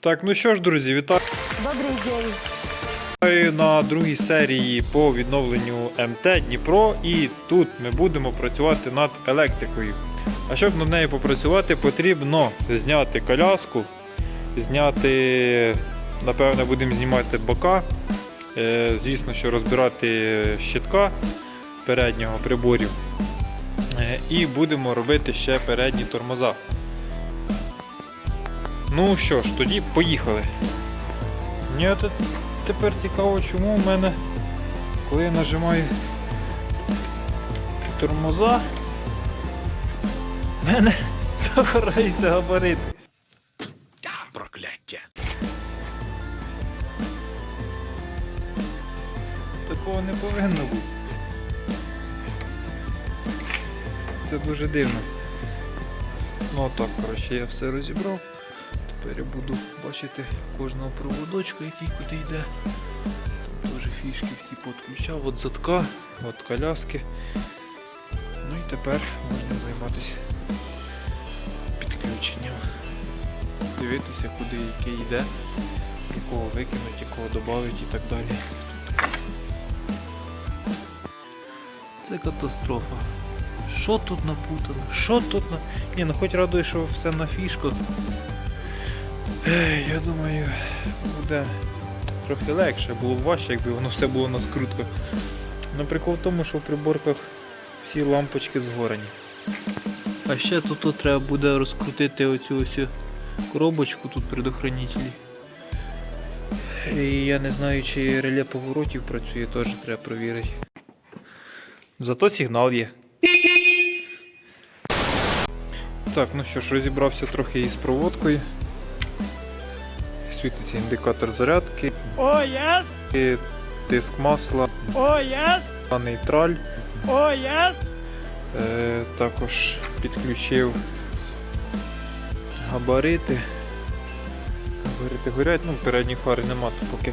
Так, ну що ж, друзі, вітаю Добрий день. на другій серії по відновленню МТ Дніпро. І тут ми будемо працювати над електрикою. А щоб над нею попрацювати, потрібно зняти коляску, зняти, напевно, будемо знімати бока. Е, Звісно, що розбирати щитка переднього приборів. Е, І будемо робити ще передні тормоза. Ну що ж, тоді поїхали. Мені от тепер цікаво, чому в мене, коли я нажимаю тормоза, в мене загораються габарити. Прокляття. Такого не повинно бути. Це дуже дивно. Ну так, коротше, я все розібрав. Тепер я буду бачити кожного проводочка, який куди йде. Теж фішки всі підключав, от задка, от коляски. Ну і тепер можна займатися підключенням. Дивитися, куди який йде, якого викинуть, якого додати і так далі. Це катастрофа. Що тут напутано? Що тут на. Ні, ну хоч радує, що все на фішку. Я думаю, буде трохи легше, було б важче, якби воно все було на скрутках. Ну прикол в тому, що в приборках всі лампочки згорені. А ще тут, тут треба буде розкрутити оцю ось коробочку тут предохранителі. І я не знаю, чи реле поворотів працює, теж треба перевірити. Зато сигнал є. Так, ну що ж, розібрався трохи із проводкою. Світиться індикатор зарядки, О, єс! і тиск масла, О, єс! а нейтраль. О, єс! Е, також підключив габарити. Габарити горять, ну передньої фари нема, то поки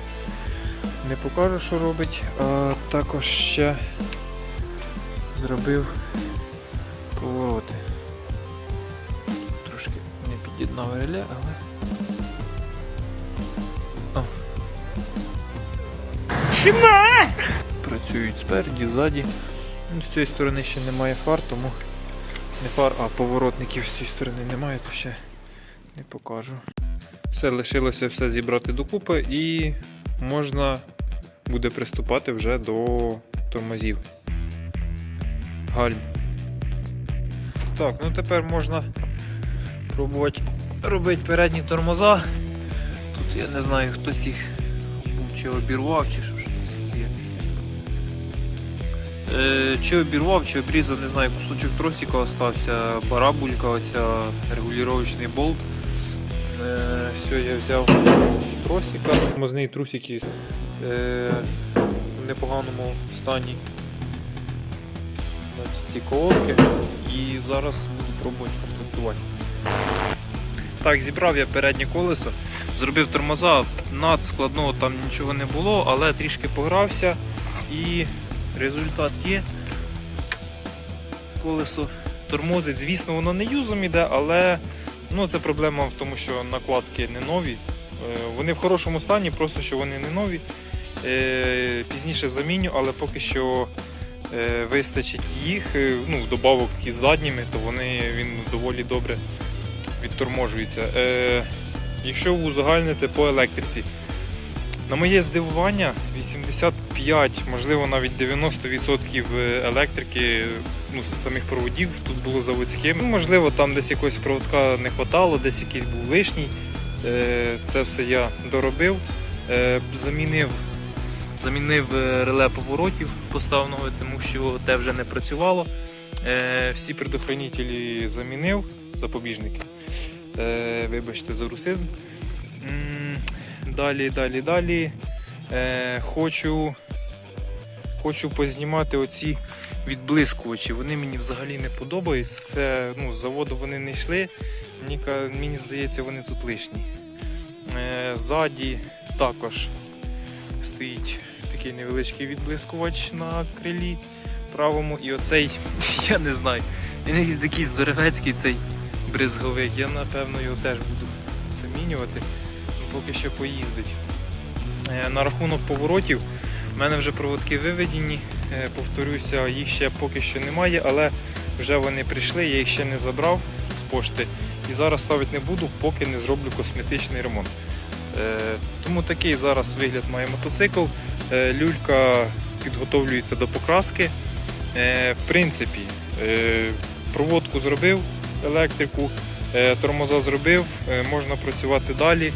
не покажу, що робить. А також ще зробив повороти. Трошки не під'єднав реле, але. О. Працюють спереді, ззаді. Ну, з цієї сторони ще немає фар, тому не фар, а поворотників з цієї сторони немає, то ще не покажу. Все, лишилося все зібрати докупи і можна буде приступати вже до тормозів. Гальм. Так, ну тепер можна пробувати робити передні тормоза. Тут я не знаю, хтось їх чи обірвав, чи що ж це. Е, чи обірвав, чи обрізав, не знаю, кусочок тросика остався, парабулька, оця регулювачний болт. Е, все, я взяв тросика. Тормозний трусики е, в непоганому стані. Ці колодки. І зараз буду пробувати комплектувати. Так, зібрав я переднє колесо, зробив тормоза, над складного там нічого не було, але трішки погрався і результат є. Колесо тормозить, звісно, воно не юзом іде, але ну, це проблема в тому, що накладки не нові. Е, Вони в хорошому стані, просто що вони не нові. Е, Пізніше заміню, але поки що е, вистачить їх. Ну, добавок із задніми, то вони він доволі добре відторможується. Е, Якщо узагальнити по електриці, на моє здивування, 85, можливо навіть 90% електрики ну, з самих проводів тут було заводським. Ну, можливо, там десь якогось проводка не хватало, десь якийсь був лишній. Е, Це все я доробив. Е, Замінив, замінив е, реле поворотів поставного, тому що те вже не працювало. Е, Всі предохранителі замінив, запобіжники. Е, Вибачте за русизм. Далі, далі, далі. Е, хочу, хочу познімати оці відблискувачі. Вони мені взагалі не подобаються. Це ну, з заводу вони не йшли. Мені, мені здається, вони тут лишні. Е, ззаді також стоїть такий невеличкий відблискувач на крилі правому. І оцей, я не знаю, він якийсь такий здоровецький цей бризговик. Я напевно його теж буду замінювати. поки що поїздить. Е, На рахунок поворотів, в мене вже проводки виведені. Е, Повторюся, їх ще поки що немає, але вже вони прийшли, я їх ще не забрав з пошти. І зараз ставити не буду, поки не зроблю косметичний ремонт. Е, Тому такий зараз вигляд має мотоцикл. Люлька підготовлюється до покраски. В принципі, проводку зробив, електрику, е, тормоза зробив, е, можна працювати далі.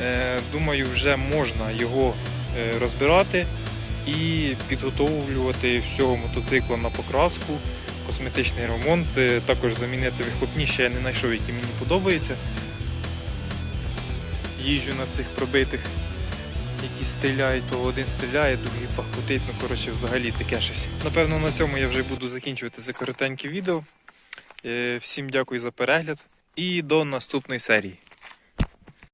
Е, Думаю, вже можна його розбирати і підготовлювати всього мотоцикла на покраску, косметичний ремонт, також замінити вихлопні, ще я не знайшов, які мені подобаються. Їжджу на цих пробитих, які стріляють, то один стріляє, другий пахкотить, ну коротше, взагалі таке щось. Напевно, на цьому я вже буду закінчувати це коротеньке відео. Е, Всім дякую за перегляд і до наступної серії.